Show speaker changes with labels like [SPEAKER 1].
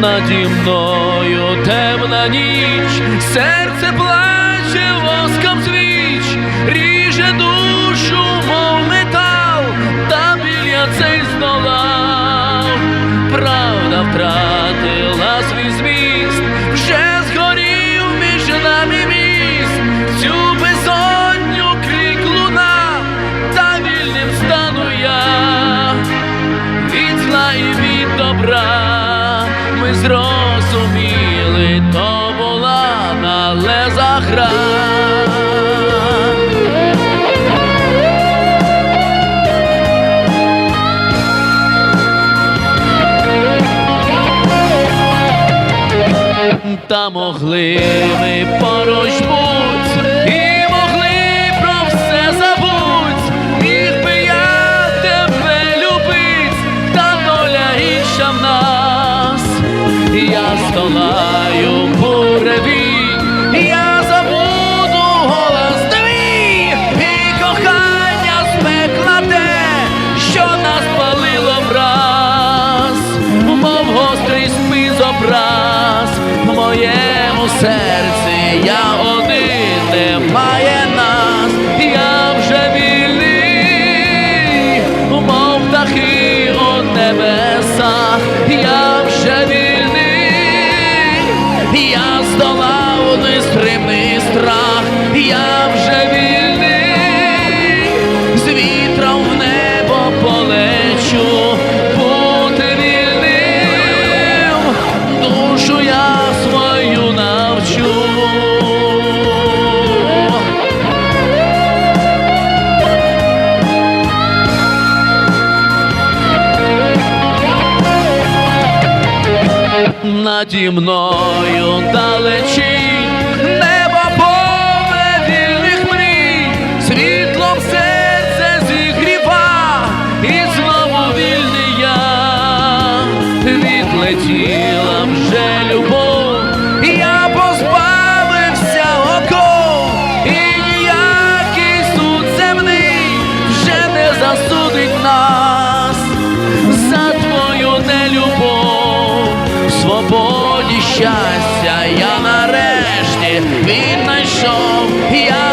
[SPEAKER 1] Наді мною темна ніч, серце плаче воском свіч, ріже душу, мов метал, та біля цей здолав, правда втратила гра. Та могли ми поруч образ в моєму серці. Я один немає нас, я вже вільний, мов птахи у небесах, я вже вільний, я здолав нестримний страх, я Наді мною далечінь. Небо повне вільних мрій, світлом серце зігріва, і знову вільний я. Відлетіла вже любов, свободі щастя я нарешті віднайшов, я